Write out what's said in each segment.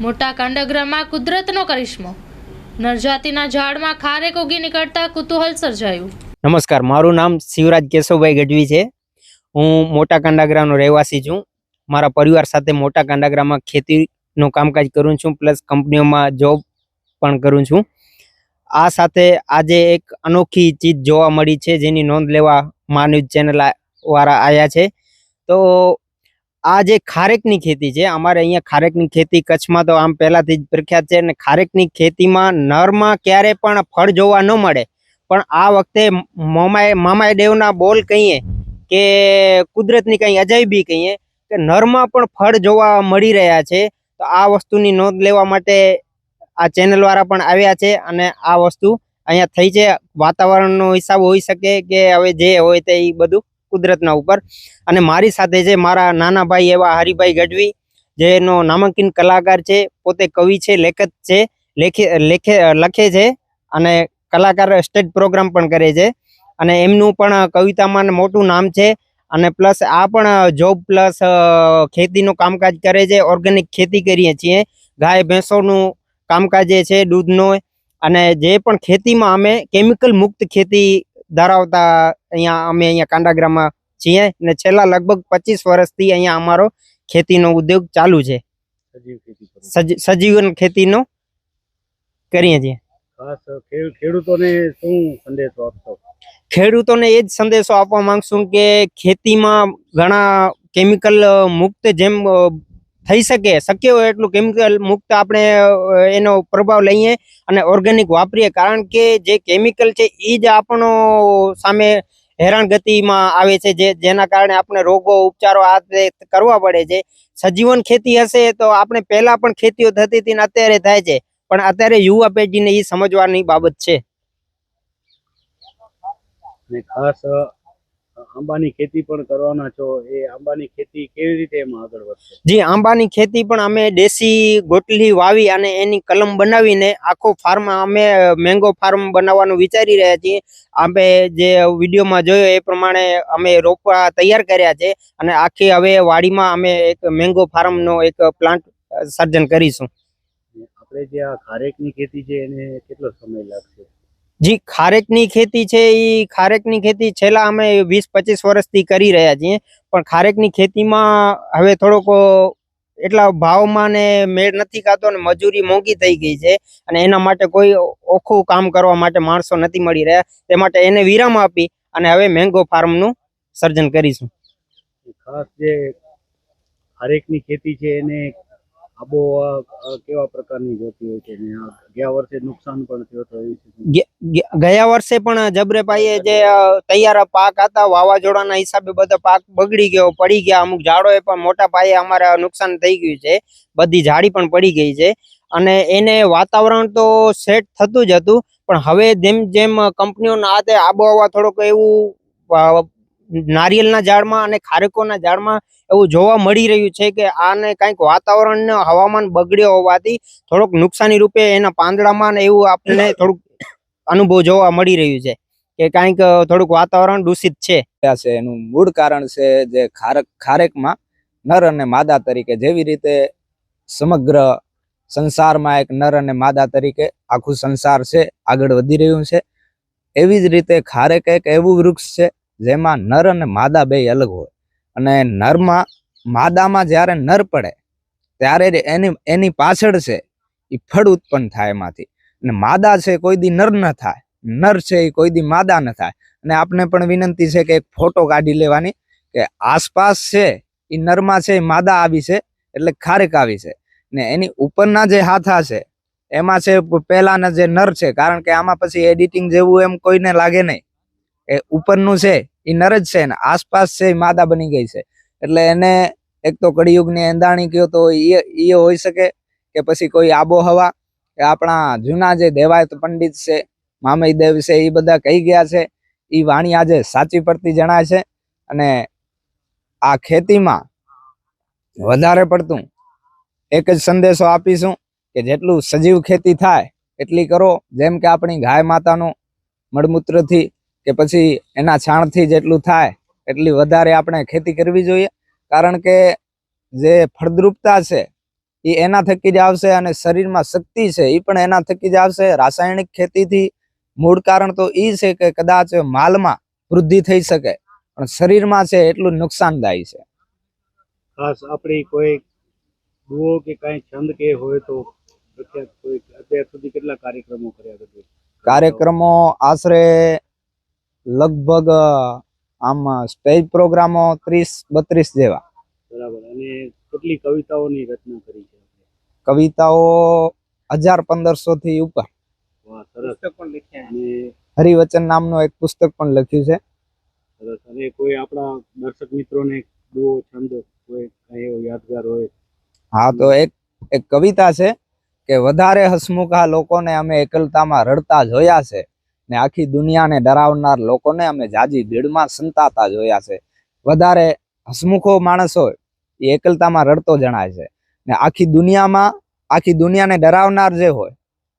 મોટા કાંડગ્રામાં કુદરતનો કરિશ્મો. નરજાતિના ઝાડમાં ખારેક ઉગી નીકળતા કુતૂહલ સર્જાયું. નમસ્કાર, મારું નામ શિવરાજ કેશવભાઈ ગઢવી છે. હું મોટા કાંડાગરાનો રહેવાસી છું. મારા પરિવાર સાથે મોટા કાંડાગ્રામાં ખેતીનું કામકાજ કરું છું, પ્લસ કંપનીઓમાં જોબ પણ કરું છું. આ સાથે આજે એક અનોખી ચીજ જોવા મળી છે, જેની નોંધ લેવા માન્યુજ ચેનલ વાળા આવ્યા છે. તો આ જે ખારેકની ખેતી છે, અમારે અહીંયા ખારેકની ખેતી કચ્છમાં તો આમ પહેલાથી જ પ્રખ્યાત છે અને ખારેકની ખેતીમાં નરમાં ક્યારે પણ ફળ જોવા ન મળે. પણ આ વખતે મોમાએ, મામાએ દેવના બોલ કહીએ કે કુદરતની કંઈ અજાયબી કહીએ કે નરમાં પણ ફળ જોવા મળી રહ્યા છે, તો આ વસ્તુની નોંધ લેવા માટે આ ચેનલવાળા પણ આવ્યા છે અને આ વસ્તુ અહીંયા થઈ છે. વાતાવરણનો હિસાબ હોઈ શકે કે હવે જે હોય તે એ બધું કુદરતના ઉપર. અને મારી સાથે છે મારા નાના ભાઈ એવા હરિભાઈ ગઢવી જેનો નામાંકિન કલાકાર છે, પોતે કવિ છે, લેખક છે, લેખે લેખે, લખે છે અને કલાકાર સ્ટેજ પ્રોગ્રામ પણ કરે છે. અને એમનું પણ કવિતામાં મોટું નામ છે. અને પ્લસ આ પણ જોબ પ્લસ ખેતીનું કામકાજ કરે છે. ઓર્ગેનિક ખેતી કરીએ છીએ. ગાય, ભેંસોનું કામકાજ છે, દૂધનો. અને જે પણ ખેતીમાં અમે કેમિકલ મુક્ત ખેતી ધરાવતા અહીંયા અમે અહીંયા કાંડાગ્રામાં છીએ ને છેલ્લા લગભગ પચીસ વર્ષથી અહીંયા અમારો ખેતીનો ઉદ્યોગ ચાલુ છે. સજીવન ખેતીનો કરીએ છીએ. ખેડૂતોને શું સંદેશો આપશો? ખેડૂતોને એ જ સંદેશો આપવા માંગશું કે ખેતીમાં ઘણા કેમિકલ મુક્ત જેમ થઈ શકે, શક્ય હોય એટલું કેમિકલ મુક્ત આપણે એનો પ્રભાવ લઈએ અને ઓર્ગેનિક વાપરીએ. કારણ કે જે કેમિકલ છે એ જ આપણો સામે હેરાનગતિમાં આવે છે, જે, જેના કારણે આપણે રોગો, ઉપચારો આ કરવા પડે છે. સજીવન ખેતી હશે તો આપણે પહેલાં પણ ખેતીઓ થતી હતી અત્યારે થાય છે. પણ અત્યારે યુવા પેઢીને એ સમજવાની બાબત છે. ખાસ આંબાની ખેતી પણ કરવાના છો એ આંબાની ખેતી કેવી રીતે એમાં આગળ વધશે? જી આંબાની ખેતી પણ અમે દેશી ગોટલી વાવી અને એની કલમ બનાવીને આખો ફાર્મ અમે મેંગો ફાર્મ બનાવવાનું વિચારી રહ્યા છીએ. અમે જે વિડીયોમાં જોયો એ પ્રમાણે અમે રોપવા તૈયાર કર્યા છે અને આખી હવે વાડીમાં અમે એક મેંગો ફાર્મનો એક પ્લાન્ટ સર્જન કરીશું. આપણે જે આ ખારેકની ખેતી છે એને કેટલો સમય લાગશે? જી, ખારેકની ખેતી છે એ ખારેકની ખેતી છેલ્લા અમે વીસ પચીસ વર્ષથી કરી રહ્યા છીએ, પણ ખારેકની ખેતીમાં હવે થોડોક એટલા ભાવમાં ને મેળ નથી ખાતો ને મજૂરી મોંઘી થઈ ગઈ છે અને એના માટે કોઈ ઓખું કામ કરવા માટે માણસો નથી મળી રહ્યા. તે માટે એને વિરામ આપી અને હવે મેંગો ફાર્મનું સર્જન કરીશું. ખાસ જે ખારેકની ખેતી છે એને આબોહવા કેવા પ્રકારની જોતી હોય છે ગયા વર્ષે નુકસાન પણ થયો ગયા વર્ષે પણ જબરેભાઈએ જે તૈયાર પાક હતા, વાવાઝોડાના હિસાબે બધા પાક બગડી ગયો, પડી ગયા. અમુક ઝાડોએ પણ મોટા પાયે અમારે નુકસાન થઈ ગયું છે. બધી ઝાડી પણ પડી ગઈ છે. અને એને વાતાવરણ તો સેટ થતું જ હતું, પણ હવે જેમ જેમ કંપનીઓના હાથે આબોહવા થોડોક એવું અ, નારિયેળના ઝાડમાં અને ખારેકોના ઝાડમાં એવું જોવા મળી રહ્યું છે કે આને કંઈક વાતાવરણ હવામાન બગડ્યો હોવાથી થોડોક નુકસાની રૂપે એના પાંદડામાં એવું આપણને થોડુંક અનુભવ જોવા મળી રહ્યું છે કે કંઈક થોડુંક વાતાવરણ દૂષિત છે. છે એનું મૂળ કારણ છે જે ખારક ખારેકમાં નર અને માદા તરીકે જેવી રીતે સમગ્ર સંસારમાં એક નર અને માદા તરીકે આખું સંસાર છે આગળ વધી રહ્યું છે. એવી જ રીતે ખારેક એક એવું વૃક્ષ છે જેમાં નર અને માદા બે અલગ હોય. અને નરમાં માદામાં જ્યારે નર પડે, ત્યારે જ એની એની પાછળ છે એ ફળ ઉત્પન્ન થાય એમાંથી. અને માદા છે કોઈ દી નર ન થાય. નર છે એ કોઈ દી માદા ન થાય. અને આપને પણ વિનંતી છે કે એક ફોટો કાઢી લેવાની કે આસપાસ છે એ નરમાં છે એ માદા આવી છે, એટલે ખારેક આવી છે. ને એની ઉપરના જે હાથા છે, એમાં છે પહેલાના જે નર છે, કારણ કે આમાં પછી એડિટિંગ જેવું એમ કોઈને લાગે નહીં. એ ઉપરનું છે એ નર છે ને, આસપાસ છે એ માદા બની ગઈ છે. એટલે એને એક તો કળિયુગની એંધાણી કયો તો એ એ હોઈ શકે કે પછી કોઈ આબોહવા, કે આપણા જૂના જે દેવાયત પંડિત છે મામય દેવ છે એ બધા કહી ગયા છે એ વાણી આજે સાચી પડતી જણાય છે. અને આ ખેતીમાં વધારે પડતું એક જ સંદેશો આપીશું કે જેટલું સજીવ ખેતી થાય, એટલી કરો. જેમ કે આપણી ગાય માતાનું મળમૂત્રથી કે પછી એના છાણથી જેટલું થાય એટલી વધારે આપણે ખેતી કરવી જોઈએ. કારણ કે જે ફળદ્રુપતા છે એ એના થકી જ આવશે અને શરીરમાં શક્તિ છે એ પણ એના થકી જ આવશે. રાસાયણિક ખેતીથી મૂળ કારણ તો એ છે કે કદાચ માલમાં વૃદ્ધિ થઈ શકે પણ શરીરમાં છે એટલું નુકસાનદાયી છે. ખાસ આપણી કોઈ દુઓ કે કાંઈ છંદ કે હોય તો અત્યાર સુધી કેટલા કાર્યક્રમો કર્યા કાર્યક્રમો આશરે લગભગ આમ સ્ટેજ પ્રોગ્રામો ત્રીસ બત્રીસ જેવા. બરાબર. અને કેટલી કવિતાઓની રચના કરી છે? કવિતાઓ હજાર પંદરસો થી ઉપર. હરિવચન નામનું એક પુસ્તક પણ લખ્યું છે. સરસ. અને કોઈ આપણા દર્શક મિત્રોને દુઓ છંદ કોઈ એવો યાદગાર હોય? હા તો એક એક કવિતા છે કે વધારે હસમુખા લોકોને અમે એકલતામાં રડતા જોયા છે. ને આખી દુનિયાને ડરાવનાર લોકોને અમે જાજી ભીડમાં સંતાતા જોયા છે. વધારે હસમુખો માણસ હોય, એ એકલતામાં રડતો જણાય છે. ને આખી દુનિયામાં, આખી દુનિયાને ડરાવનાર જે હોય,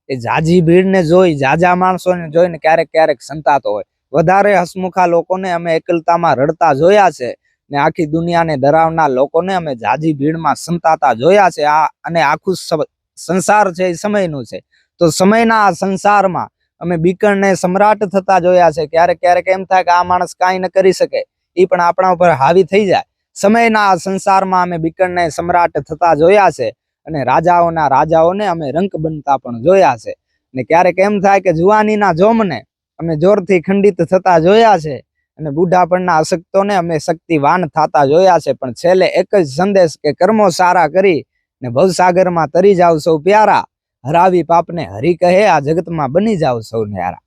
એ જાજી ભીડને જોઈ, જાજા માણસોને જોઈને ક્યારેક ક્યારેક સંતાતો હોય. વધારે હસમુખા લોકોને અમે એકલતામાં રડતા જોયા છે ને આખી દુનિયાને ડરાવનાર લોકોને અમે જાજી ભીડમાં સંતાતા જોયા છે. આ અને આખું સંસાર છે એ સમયનું છે. તો સમયના આ સંસારમાં અમે બીકણને સમ્રાટ થતા જોયા છે. ક્યારેક ક્યારેક એમ થાય કે આ માણસ કાંઈ ન કરી શકે. એ પણ આપણા ઉપર હાવી થઈ જાય. સમયના સંસારમાં અમે બીકણને સમ્રાટ થતા જોયા છે અને રાજાઓના રાજાઓને અમે રંક બનતા પણ જોયા છે. ને ક્યારેક એમ થાય કે જુવાનીના જોમને અમે જોરથી ખંડિત થતા જોયા છે અને બુઢાપણના અશક્તોને અમે શક્તિવાન થતા જોયા છે. પણ છેલ્લે એક જ સંદેશ કે કર્મો સારા કરી ને ભવસાગરમાં તરી જાવ સૌ પ્યારા. હરાવી પાપને હરી કહે આ જગતમાં બની જાવ સૌને ન્યારા